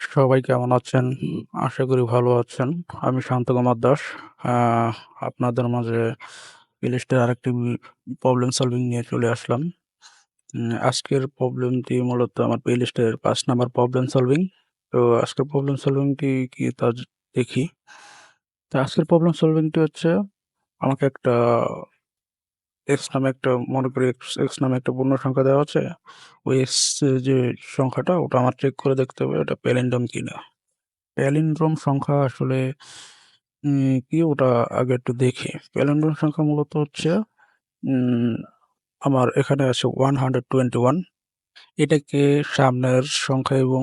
সবাই কেমন আছেন? আশা করি ভালো আছেন। আমি শান্ত কুমার দাস। আপনাদের মাঝে প্লেলিস্টের আরেকটি প্রবলেম সলভিং নিয়ে চলে আসলাম। আজকের প্রবলেমটি মূলত আমার প্লেলিস্টের ৫ নাম্বার প্রবলেম সলভিং। তো আজকের প্রবলেম সলভিংটি কি তা দেখি। তো আজকের প্রবলেম সলভিংটি হচ্ছে আমাকে একটা x নামে একটা মনে করি x নামে একটা পূর্ণ সংখ্যা দেওয়া আছে। ওই এর যে সংখ্যাটা ওটা আমার চেক করে দেখতে হবে ওটা প্যালিন্ড্রোম কিনা। প্যালিন্ড্রোম সংখ্যা আসলে কি ওটা আগে একটু দেখি। প্যালিন্ড্রোম সংখ্যা মূলত হচ্ছে আমার এখানে আছে 121 এটাকে সামনের সংখ্যা এবং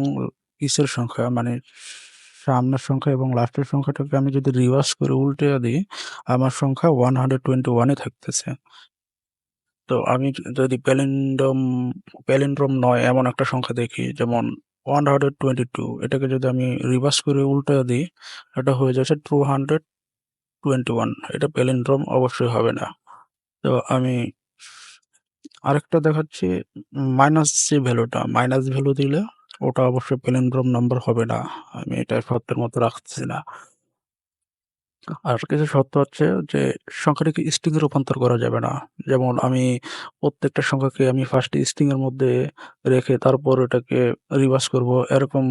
পিছের সংখ্যা মানে সামনের সংখ্যা এবং লাস্টের সংখ্যাটাকে আমি যদি রিভার্স করে উল্টে দিই, আমার সংখ্যা ওয়ান হান্ড্রেড টোয়েন্টি ওয়ানে থাকতেছে। তো আমি যদি প্যালিন্ড্রোম প্যালিন্ড্রোম নয় এমন একটা সংখ্যা দেখি যেমন 122 এটাকে যদি আমি রিভার্স করে উল্টাইয়া দিই, এটা হয়ে যাচ্ছে 221 এটা প্যালিন্ড্রোম অবশ্যই হবে না। তো আমি আরেকটা দেখাচ্ছি মাইনাস যে ভ্যালুটা, মাইনাস ভ্যালু দিলে ওটা অবশ্যই প্যালিন্ড্রোম নাম্বার হবে না। আমি এটা শর্তের মতো রাখতেছি না। আর কিছু শর্ত হচ্ছে যে সংখ্যাটিকে স্ট্রিং এ রূপান্তর করা যাবে না। যেমন আমি প্রত্যেকটা সংখ্যাকে আমি ফার্স্ট এ স্ট্রিং এর মধ্যে রেখে তারপর এটাকে রিভার্স করব, এরকম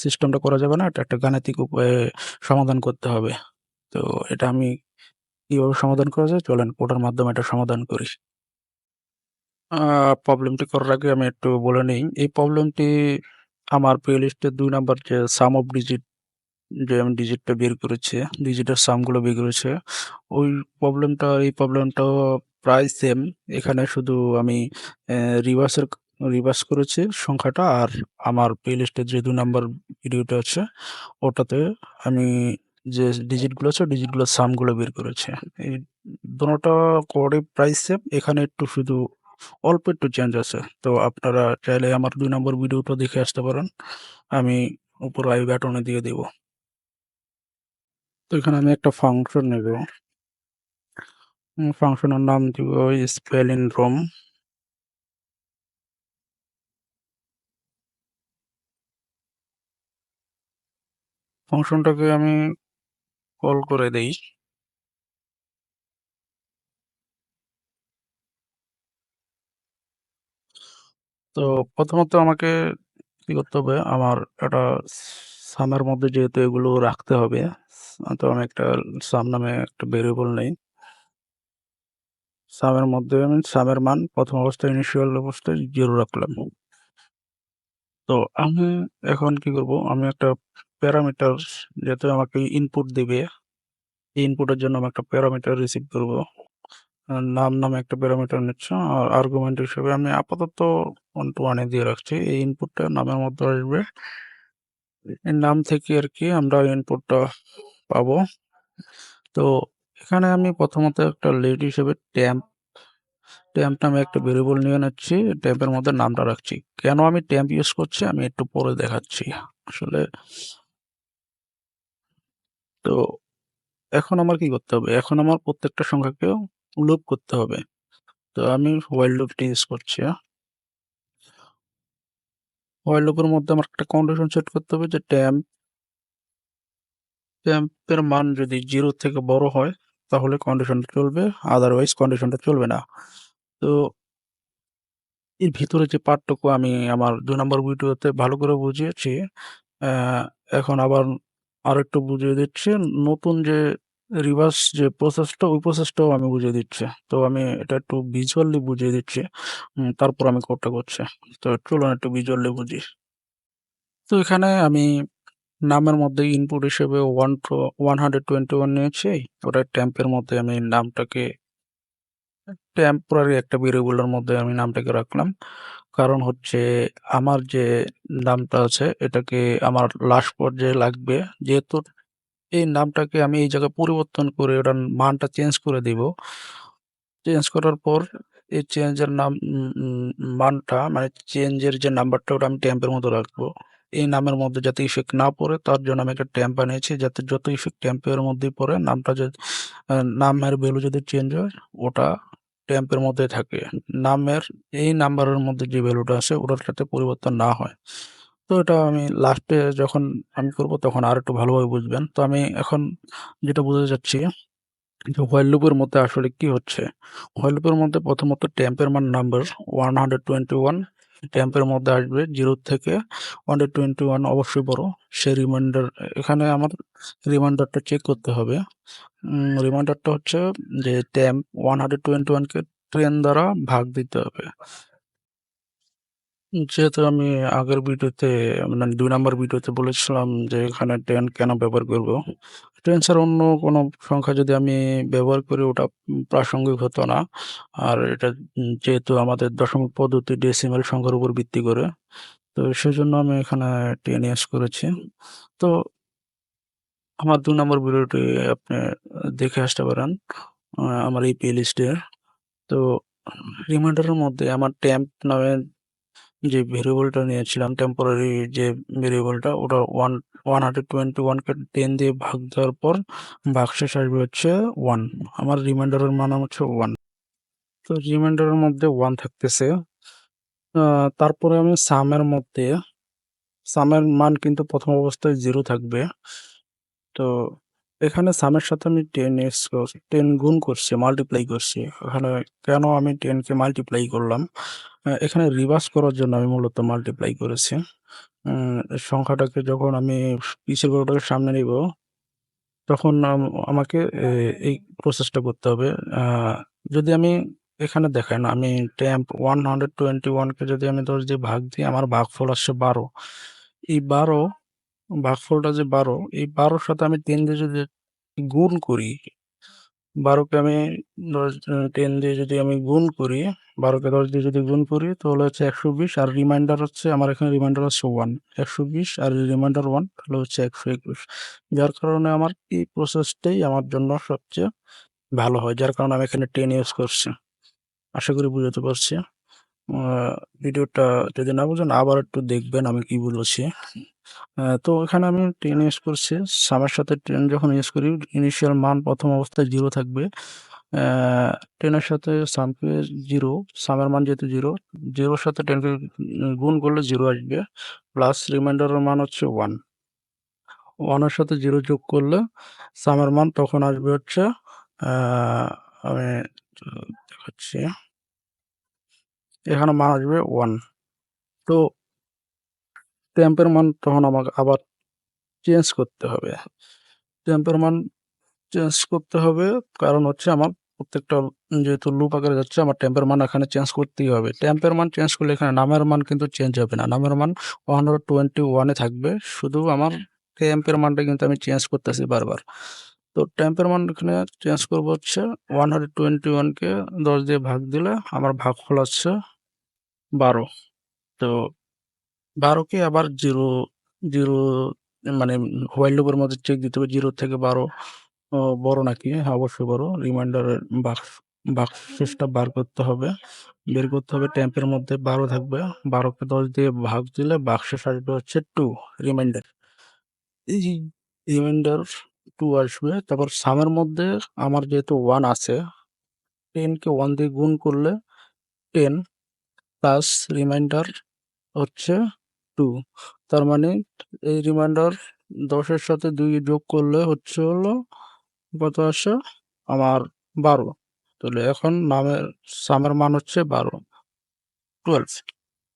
সিস্টেমটা করা যাবে না। এটা একটা গাণিতিক উপায়ে সমাধান করতে হবে। তো এটা আমি কীভাবে সমাধান করা যায় চলেন কোডের মাধ্যমে এটা সমাধান করি। প্রবলেমটি করার আগে আমি একটু বলে নিই এই প্রবলেমটি আমার প্লেলিস্টের ২ নাম্বার যে সাম অফ ডিজিট যে আমি ডিজিটটা বের করেছি, ডিজিটের সামগুলো বের করেছে ওই প্রবলেমটা এই প্রবলেমটাও প্রায় সেম। এখানে শুধু আমি রিভার্সের রিভার্স করেছি সংখ্যাটা আর আমার প্লেলিস্টের যে দু নাম্বার ভিডিওটা আছে ওটাতে আমি যে ডিজিটগুলো আছে ডিজিটগুলোর সামগুলো বের করেছি। এই দোনোটা কোডই প্রাইস সেম। এখানে একটু শুধু অল্প একটু চেঞ্জ আছে। তো আপনারা চাইলে আমার ২ নম্বর ভিডিওটা দেখে আসতে পারেন। আমি উপর আই বাটনে দিয়ে দিব। তো এখানে আমি একটা ফাংশন নেব। ফাংশনের নাম দিব স্প্যালিন্ড্রোম। ফাংশনটাকে আমি কল করে দেই। তো প্রথমত আমাকে কি করতে হবে আমার একটা সামের মধ্যে যেহেতু এগুলো রাখতে হবে, তো আমি একটা সাম নামে একটা ভেরিয়েবল নেই। সামের মধ্যে আমি সামের মান প্রথম অবস্থায় ইনিশিয়াল অবস্থায় 0 রাখলাম। তো আমি এখন কি করব? আমি একটা প্যারামিটার যেহেতু আমাকে ইনপুট দিবে, ইনপুটের জন্য আমি একটা প্যারামিটার রিসিভ করব। নাম নামে একটা প্যারামিটার নিচ্ছে। আর আর্গুমেন্ট হিসেবে আমি আপাতত 1 to 1 এ দিয়ে রাখছি। এই ইনপুটটা নামের মধ্যে আসবে। নাম থেকে আর কি আমরা ইনপুটটা পাবো। তো এখানে আমি প্রথমত একটা লেড হিসেবে ট্যাম্প টেম্প নামে একটা ভেরিয়েবল নিয়ে নিচ্ছি। টেম্পের মধ্যে নামটা রাখছি। কেন আমি ট্যাম্প ইউজ করছি আমি একটু পরে দেখাচ্ছি। আসলে তো এখন আমার কি করতে হবে? এখন আমার প্রত্যেকটা সংখ্যাকেও লুপ করতে হবে। তো আমি while লুপটি ইউজ করছি। while লুপের মধ্যে আমার একটা কন্ডিশন সেট করতে হবে যে টেম্প টেম্পের মান যদি জিরো থেকে বড় হয়, তাহলে কন্ডিশনটা চলবে। আদারওয়াইজ কন্ডিশনটা চলবে না। তো এর ভিতরে যে পার্টটুকু আমি আমার ২ নম্বর ভিডিওতে ভালো করে বুঝিয়েছি। এখন আবার আরেকটু বুঝিয়ে দিচ্ছি। নতুন যে রিভার্স যে প্রসেসটা ওই প্রসেসটাও আমি বুঝিয়ে দিচ্ছি। তো আমি এটা একটু ভিজুয়ালি বুঝিয়ে দিচ্ছি। তারপর আমি কোডটা করছি। তো চলুন একটু ভিজুয়ালি বুঝি। তো এখানে আমি নামের মধ্যে ইনপুট হিসেবে 1 টু 121 নিয়েছি। ওটা ট্যাম্পের মধ্যে আমি নামটাকে টেম্পোরারি একটা ভেরিয়েবলের মধ্যে আমি নামটাকে রাখলাম। কারণ হচ্ছে আমার যে নামটা আছে, এটাকে আমার লাস্ট পর্যায়ে লাগবে। যেহেতু এই নামটাকে আমি এই জায়গায় পরিবর্তন করে ওটার মানটা চেঞ্জ করে দিব। চেঞ্জ করার পর এই চেঞ্জের নাম মানটা মানে চেঞ্জের যে নাম্বারটা ওটা আমি ট্যাম্পের মধ্যে রাখব। এই নামের মধ্যে যাতে ইফেক্ট না পড়ে, তার জন্য আমি একটা ট্যাম্প বানিয়েছি যাতে যত ইফেক্ট টেম্পের মধ্যেই পড়ে, নামটা যদি নামের ভ্যালু যদি চেঞ্জ হয়, ওটা ট্যাম্পের মধ্যে থাকে। নামের, এই নাম্বারের মধ্যে যে ভ্যালুটা আছে, ওটার সাথে পরিবর্তন না হয়। তো এটা আমি লাস্টে যখন আমি করব, তখন আর একটু ভালোভাবে বুঝবেন। তো আমি এখন যেটা বুঝতে চাচ্ছি, যে হোয়াইল লুপের মধ্যে আসলে কি হচ্ছে? হোয়াইল লুপের মধ্যে প্রথমত ট্যাম্পের মান নাম্বার 121 টেম্পের মধ্যে আসবে 0 থেকে 121 অবশ্যই বড়। সে রিমাইন্ডার এখানে আমার রিমাইন্ডারটা চেক করতে হবে। রিমাইন্ডারটা হচ্ছে যে ট্যাম্প ওয়ান হান্ড্রেড টোয়েন্টি ওয়ানকে ট্রেন দ্বারা ভাগ দিতে হবে। যেহেতু আমি আগের ভিডিওতে মানে ২ নাম্বার ভিডিওতে বলেছিলাম যে এখানে 10 কেন ব্যবহার করব? 10 ছাড়া অন্য কোনো সংখ্যা যদি আমি ব্যবহার করি, ওটা প্রাসঙ্গিক হতো না। আর এটা যেহেতু আমাদের দশমিক পদ্ধতি ডেসিমাল সংখ্যার উপর ভিত্তি করে। তো সেজন্য আমি এখানে 10 ইউজ করেছি। তো আমার দু নম্বর ভিডিওটি আপনি দেখে আসতে পারেন। আমার এই প্লেলিস্টে। তো রিমাইন্ডারের মধ্যে আমার টেম্প নামে যে ভেরিয়েবলটা নিয়েছিলাম টেম্পোরারি যে ভেরিয়েবলটা ওটা ওয়ান 121 কে 10 দিয়ে ভাগ দেওয়ার পর ভাগশেষ আসবে হচ্ছে 1 আমার রিমাইন্ডারের মান হচ্ছে 1 তো রিমাইন্ডারের মধ্যে 1 থাকতেছে। তারপরে আমি সামের মধ্যে সামের মান কিন্তু প্রথম অবস্থায় 0 থাকবে। তো এখানে সামের সাথে আমি 10 ইউজ করছি 10 গুণ করছি, মাল্টিপ্লাই করছি। এখানে কেন আমি 10 কে মাল্টিপ্লাই করলাম? এখানে রিভার্স করার জন্য আমি মূলত মাল্টিপ্লাই করেছি। সংখ্যাটাকে যখন আমি পিছের গরুটাকে সামনে নিব, তখন আমাকে এই প্রসেসটা করতে হবে। যদি আমি এখানে দেখেন, আমি ট্যাম্প ওয়ান হান্ড্রেড টোয়েন্টি ওয়ানকে যদি আমি 10 দিয়ে ভাগ দিই, আমার ভাগফল আসছে 12 এই 12 ভাগফলটা যে 12 এই বারোর সাথে আমি তিন দিয়ে যদি গুণ করি 12 কে আমি দশ টেন দিয়ে যদি আমি গুণ করি 12 কে 10 দিয়ে যদি গুণ করি, তাহলে হচ্ছে 120 আর রিমাইন্ডার হচ্ছে আমার এখানে রিমাইন্ডার হচ্ছে 1 120 আর রিমাইন্ডার ওয়ান তাহলে হচ্ছে 121 যার কারণে আমার এই প্রসেসটাই আমার জন্য সবচেয়ে ভালো হয়। যার কারণে আমি এখানে টেন ইউজ করছি। আশা করি বুঝাতে পারছি। ভিডিওটা যদি না বুঝেন, আবার একটু দেখবেন আমি কি বলেছি। তো এখানে আমি 10 ইউজ করছি। সামের সাথে 10 যখন ইউজ করি ইনিশিয়াল মান প্রথম অবস্থায় জিরো থাকবে। আ 10 এর সাথে সামকে জিরো সামের মান যেহেতু জিরো জিরোর সাথে 10 কে উম গুণ করলে জিরো আসবে। প্লাস রিমাইন্ডারের মান হচ্ছে ওয়ান ওয়ানের সাথে জিরো যোগ করলে সামের মান তখন আসবে হচ্ছে আমি দেখাচ্ছি। এখানে মান আসবে ওয়ান তো টেম্পের মান তখন আমাকে আবার চেঞ্জ করতে হবে। টেম্পের মান চেঞ্জ করতে হবে, কারণ হচ্ছে আমার প্রত্যেকটা যেহেতু লুপ আকারে যাচ্ছে, আমার টেম্পের মান এখানে চেঞ্জ করতেই হবে। ট্যাম্পের মান চেঞ্জ করলে এখানে নামের মান কিন্তু চেঞ্জ হবে না। নামের মান 121 এ থাকবে। শুধু আমার টেম্পের মানটা কিন্তু আমি চেঞ্জ করতেছি বারবার। তো ট্যাম্পের মান এখানে চেঞ্জ করব হচ্ছে ওয়ান হান্ড্রেড টোয়েন্টি ওয়ানকে দশ দিয়ে ভাগ দিলে আমার ভাগফল আসছে 12 তো 12 কে আবার 0 0 মানে হোয়াইল লুপের মধ্যে চেক দিতে হবে 0 থেকে 12 ও বড় নাকি? হ্যাঁ, অবশ্যই বড়। রিমাইন্ডারের বাক্স ভাগশেষটা বার করতে হবে। বের করতে হবে ট্যাম্পের মধ্যে 12 থাকবে। 12 কে 10 দিয়ে ভাগ দিলে ভাগশেষ আসবে হচ্ছে টু রিমাইন্ডার। এই রিমাইন্ডার টু আসবে। তারপর সামের মধ্যে আমার যেহেতু ওয়ান আছে টেনকে ওয়ান দিয়ে গুণ করলে টেন প্লাস রিমাইন্ডার হচ্ছে 2 তার মানে এই রিমাইন্ডার দশের সাথে দুই যোগ করলে হচ্ছে হলো কত আসে? আমার 12 তাহলে এখন নামের সামের মান হচ্ছে 12 12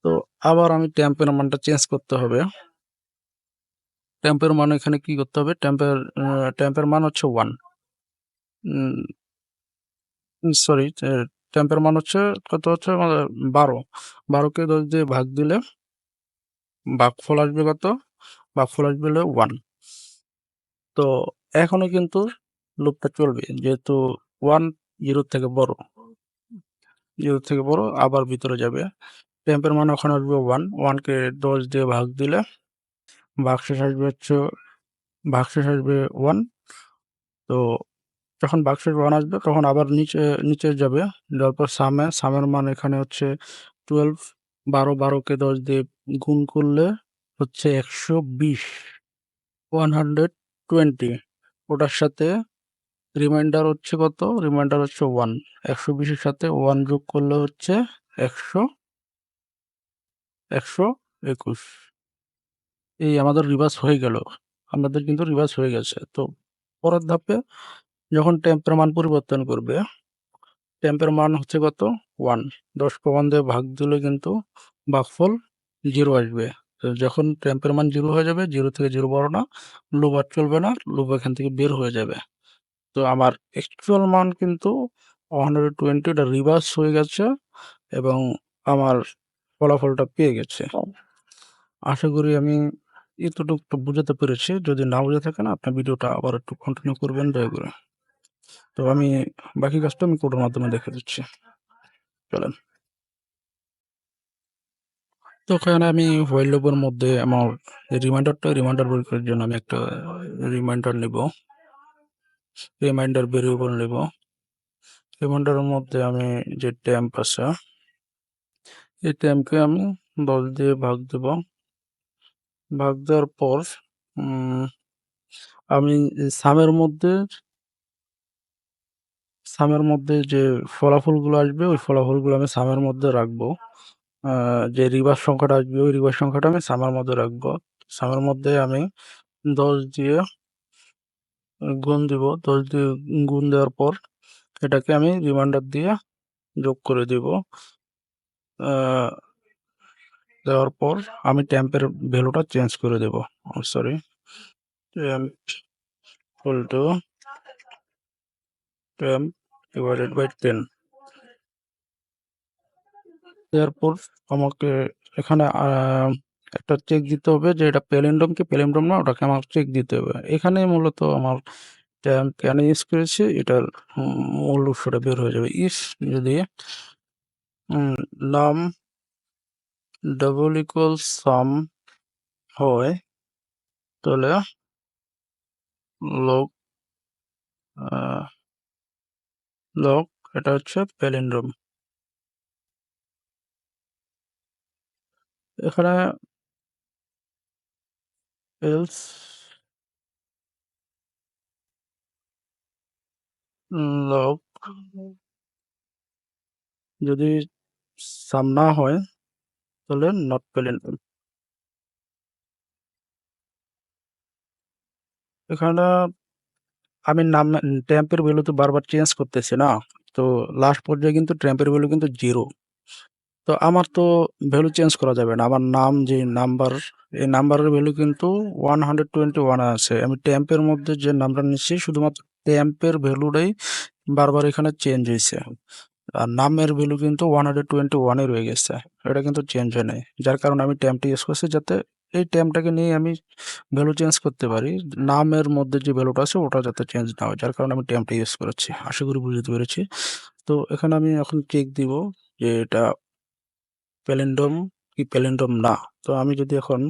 তো আবার আমি ট্যাম্পের মানটা চেঞ্জ করতে হবে। ট্যাম্পের মান এখানে কি করতে হবে? টেম্পের ট্যাম্পের মান হচ্ছে 1 উম উম সরি ট্যাম্পের মান হচ্ছে, কত হচ্ছে আমাদের 12 12 কে 10 দিয়ে ভাগ দিলে ভাগফল আসবে কত? ভাগফল আসবে হলো ওয়ান তো এখনও কিন্তু লুপটা চলবে। যেহেতু ওয়ান জিরোর থেকে বড়। 0 এর থেকে বড় আবার ভিতরে যাবে। টেম্পের মান ওখানে আসবে 1 1 কে 10 দিয়ে ভাগ দিলে ভাগশেষ আসবে হচ্ছে ভাগশেষ আসবে ওয়ান তো যখন ভাগশেষ 1 আসবে, তখন আবার নিচে নিচে যাবে। যাওয়ার পর সামে সামের মান এখানে হচ্ছে 12 12 12 কে 10 দিয়ে গুণ করলে হচ্ছে 120 120 ওটার সাথে রিমাইন্ডার হচ্ছে কত? রিমাইন্ডার হচ্ছে ওয়ান একশো বিশের সাথে ওয়ান যোগ করলে হচ্ছে 100 121 এই আমাদের রিভার্স হয়ে গেল। আমাদের কিন্তু রিভার্স হয়ে গেছে। তো পরের ধাপে যখন টেম্পের মান পরিবর্তন করবে, টেম্পের মান হচ্ছে কত? 1 10 কে 1 দিয়ে ভাগ দিলে কিন্তু ভাগফল জিরো আসবে। যখন টেম্পের মান জিরো হয়ে যাবে, জিরো থেকে জিরো বড় না, লুপ আর চলবে না, লুপ এখান থেকে বের হয়ে যাবে। তো আমার অ্যাকচুয়াল মান কিন্তু 120 এটা রিভার্স হয়ে গেছে এবং আমার ফলাফলটা পেয়ে গেছে। আশা করি আমি এতটুকু বুঝাতে পেরেছি। যদি না বুঝে থাকেন আপনার ভিডিওটা আবার একটু কন্টিনিউ করবেন দয়া করে। তো আমি বাকি কাজটা আমি কোডের মাধ্যমে দেখে দিচ্ছি। চলেন। তো এখানে আমি while loop মধ্যে আমার রিমাইন্ডারটা রিমাইন্ডার বের করার জন্য আমি একটা রিমাইন্ডার নেব। রিমাইন্ডার ভেরিয়েবল নেব। রিমাইন্ডারের মধ্যে আমি যে ট্যাম্প আছে, এই ট্যাম্পকে আমি 10 দিয়ে ভাগ দেব। ভাগ দেওয়ার পর আমি সামের মধ্যে সামের মধ্যে যে ফলাফলগুলো আসবে, ওই ফলাফলগুলো আমি সামের মধ্যে রাখব। যে রিভার্স সংখ্যাটা আসবে, ওই রিভার্স সংখ্যাটা আমি সামের মধ্যে রাখব। সামের মধ্যে আমি 10 দিয়ে গুণ দিব। 10 দিয়ে গুণ দেওয়ার পর এটাকে আমি রিমাইন্ডার দিয়ে যোগ করে দিব। দেওয়ার পর আমি ট্যাম্পের ভ্যালুটা চেঞ্জ করে দেব। Sorry to temp divided by 10 এরপর আমাকে এখানে একটা চেক দিতে হবে যে এটা প্যালিন্ড্রোম কি প্যালিন্ড্রোম না, ওটাকে আমার চেক দিতে হবে। এখানে মূলত আমার কেন ইউজ করেছি, এটার মূল উৎসটা বের হয়ে যাবে। ইফ যদি num double equals sum হয়, তাহলে log log এটা হচ্ছে প্যালিন্ড্রোম। এখানে else log যদি সাম না হয়, তাহলে নট প্যালিন্ড্রোম। এখানে আমি নাম টেম্পের ভ্যালু তো বারবার চেঞ্জ করতেছি না। তো লাস্ট পর্যায়ে কিন্তু টেম্পের ভ্যালু কিন্তু জিরো তো আমার তো ভ্যালু চেঞ্জ করা যাবে না। আমার নাম যে নাম্বার এই নাম্বারের ভ্যালু কিন্তু 121 আছে। আমি ট্যাম্পের মধ্যে যে নামটা নিচ্ছি, শুধুমাত্র ট্যাম্পের ভ্যালুটাই বারবার এখানে চেঞ্জ হয়েছে আর নামের ভ্যালু কিন্তু 121 এ রয়ে গেছে। এটা কিন্তু চেঞ্জ হয় নাই। যার কারণে আমি ট্যাম্পটি ইউজ করছি যাতে এই টেম্পটাকে নিয়ে আমি ভ্যালু চেঞ্জ করতে পারি। নামের মধ্যে যে ভ্যালুটা আছে, ওটা যাতে চেঞ্জ না হয়। যার কারণে আমি টেম্পটা ইউজ করেছি। আশা করি বুঝাতে পেরেছি। তো এখানে আমি এখন চেক দিব যে এটা প্যালিন্ড্রোম কি প্যালিন্ড্রোম না। তো আমি যদি এখন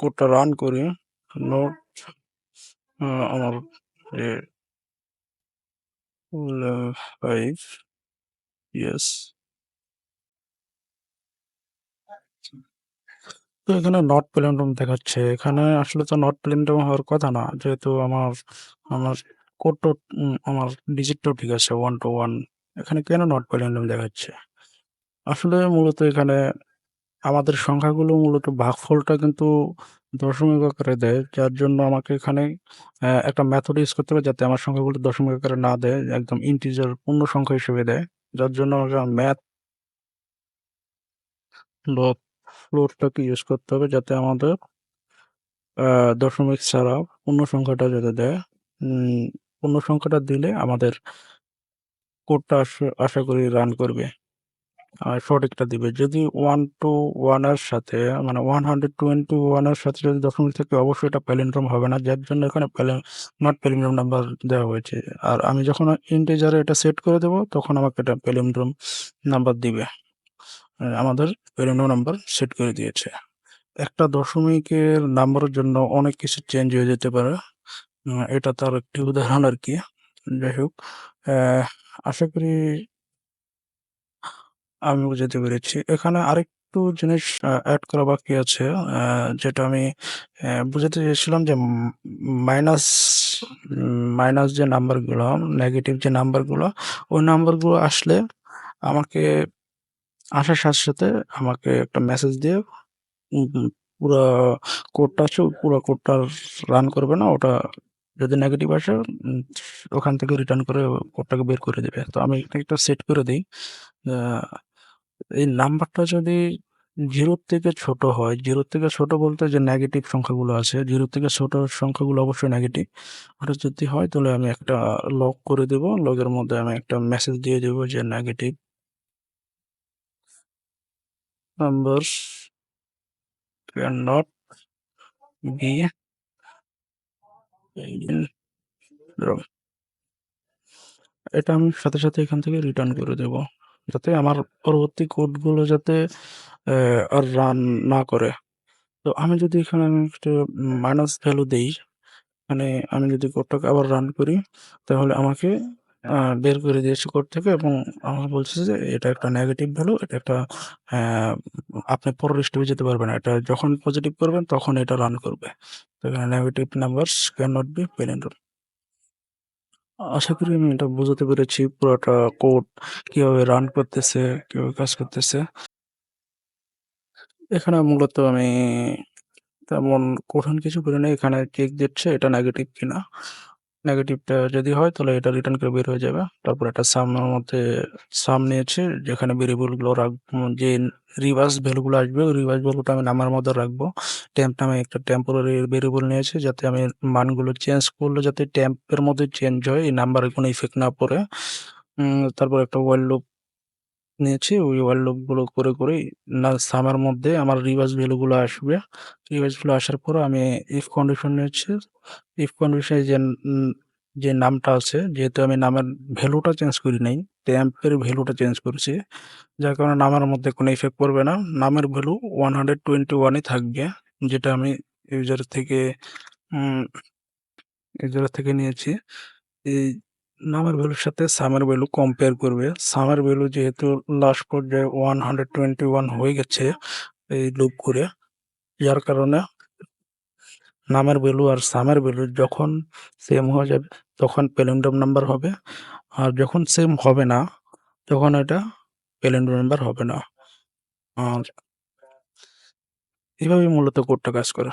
কোডটা রান করি নোট আমার যে 5 ইয়েস। তো এখানে নট প্যালিন্ড্রোম দেখাচ্ছে। এখানে আসলে তো নট প্যালিন্ড্রোম হওয়ার কথা না। যেহেতু আমার আমার উম, আমার ডিজিটটাও ঠিক আছে 1 টু 1 এখানে কেন নট প্যালিন্ড্রোম দেখাচ্ছে? আসলে মূলত এখানে আমাদের সংখ্যাগুলো মূলত ভাগফলটা কিন্তু দশমিক আকারে দেয়। যার জন্য আমাকে এখানে একটা মেথড ইউজ করতে হবে যাতে আমার সংখ্যাগুলো দশমিক আকারে না দেয়। একদম ইন্টিজার পূর্ণ সংখ্যা হিসেবে দেয়। যার জন্য আমাকে ম্যাথ ডট ফ্লোটটাকে ইউজ করতে হবে যাতে আমাদের দশমিক ছাড়া পূর্ণ সংখ্যাটা যাতে দেয়। পূর্ণ সংখ্যাটা দিলে আমাদের কোডটা আশা করি রান করবে। সঠিকটা দিবে। যদি ওয়ান টু ওয়ানের সাথে মানে 121 ওয়ানের সাথে যদি দশমিক থাকে, অবশ্যই এটা প্যালিন্ড্রোম হবে না। যার জন্য এখানে নট প্যালিন্ড্রোম নাম্বার দেওয়া হয়েছে। আর আমি যখন ইন্টেজারে এটা সেট করে দেবো, তখন আমাকে এটা প্যালিন্ড্রোম নাম্বার দিবে। আমাদের প্যালিন্ড্রোম নাম্বার সেট করে দিয়েছে। একটা দশমিকের নাম্বারের জন্য অনেক কিছু চেঞ্জ হয়ে যেতে পারে। এটা তার একটি উদাহরণ আর কি যাই হোক আশা করি আমি বুঝাতে পেরেছি। এখানে আরেকটু জিনিস এড করা বাকি আছে। যেটা আমি বুঝাতে চেয়েছিলাম যে মাইনাস মাইনাস যে নাম্বারগুলো, নেগেটিভ যে নাম্বারগুলো, ওই নাম্বারগুলো আসলে আমাকে আসার সাথে, সাথে আমাকে একটা মেসেজ দিয়ে উম কোডটা আছে পুরো কোডটা রান করবে না। ওটা যদি নেগেটিভ আসে ওখান থেকে রিটার্ন করে কোডটাকে বের করে দেবে তো আমি একটা সেট করে দিই এই নাম্বারটা যদি জিরোর থেকে ছোট হয়, জিরোর থেকে ছোট বলতে যে নেগেটিভ সংখ্যাগুলো আছে, জিরোর থেকে ছোট সংখ্যাগুলো অবশ্যই নেগেটিভ। ওটা যদি হয় তাহলে আমি একটা লক করে দেব। লগের মধ্যে আমি একটা মেসেজ দিয়ে দেবো যে নেগেটিভ numbers cannot be এটা আমি সাথে, সাথে এখান থেকে রিটার্ন করে দেব। যাতে আমার পরবর্তী কোডগুলো যাতে আর রান না করে। তো আমি যদি এখানে আমি একটা মাইনাস ভ্যালু দেই, মানে আমি যদি কোডটাকে আবার রান করি তাহলে আমাকে বের করে দিয়েছে কোড থেকে এবং আমার বলছে যে এটা একটা নেগেটিভ ভ্যালু, এটা একটা আপনি পরের স্টেপে যেতে পারবেন এটা যখন পজিটিভ করবেন তখন এটা রান করবে। তো এখানে negative numbers cannot be pen আশা করি আমি এটা বোঝাতে পেরেছি পুরাটা কোড কীভাবে রান করতেছে, কীভাবে কাজ করতেছে। এখানে মূলত আমি তেমন কঠিন কিছু করি নাই। এখানে চেক দিচ্ছে এটা নেগেটিভ কিনা। নেগেটিভটা যদি হয়, তাহলে এটা রিটার্ন করে বের হয়ে যাবে। তারপর একটা সামনের মধ্যে সাম নিয়েছে, যেখানে ভেরিয়েবলগুলো রাখব যে রিভার্স ভ্যালুগুলো আসবে, ওই রিভার্স ভ্যালুটা আমি নামার মধ্যে রাখব। ট্যাম্প নামে একটা টেম্পোরারি ভেরিয়েবল নিয়েছে, যাতে আমি মানগুলো চেঞ্জ করলে যাতে ট্যাম্পের মধ্যে চেঞ্জ হয়, এই নাম্বারে কোনো ইফেক্ট না পড়ে। তারপর একটা ওয়ার্ল্ড লুপ নিয়েছি। ওই while লুপগুলো করে, করেই না সামের মধ্যে আমার রিভার্স ভ্যালু গুলো আসবে। রিভার্স ভ্যালু আসার পর আমি ইফ কন্ডিশন নিয়েছি। ইফ কন্ডিশনে যে যে নামটা আছে যেহেতু আমি নামের ভ্যালুটা চেঞ্জ করি নাই, টেম্পের ভ্যালুটা চেঞ্জ করেছি। যার কারণে নামের মধ্যে কোনো ইফেক্ট পড়বে না। নামের ভ্যালু 121 ই থাকবে। যেটা আমি ইউজার থেকে ইউজার থেকে নিয়েছি। এই নামের ভ্যালুর সাথে সামের ভ্যালু কম্পেয়ার করবে। সামের ভ্যালু যেহেতু লাস্ট পর্যায়ে 121 হয়ে গেছে, এই লুপ করে। যার কারণে নামের ভ্যালু আর সামের ভ্যালু যখন সেম হয়ে যাবে, তখন প্যালিন্ড্রোম নাম্বার হবে। আর যখন সেম হবে না, তখন এটা প্যালিন্ড্রোম নাম্বার হবে না। আর এভাবেই মূলত কোডটা কাজ করে।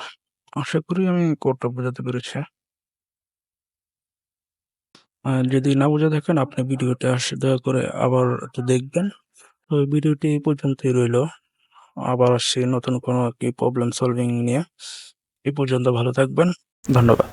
আশা করি আমি কোডটা বোঝাতে পেরেছি। যদি না বুঝে থাকেন, আপনি ভিডিওটি আসে দয়া করে আবার একটু দেখবেন। তো ভিডিওটি এই পর্যন্তই রইল আবার আসছি নতুন কোনো কি প্রবলেম সলভিং নিয়ে। এ পর্যন্ত ভালো থাকবেন। ধন্যবাদ।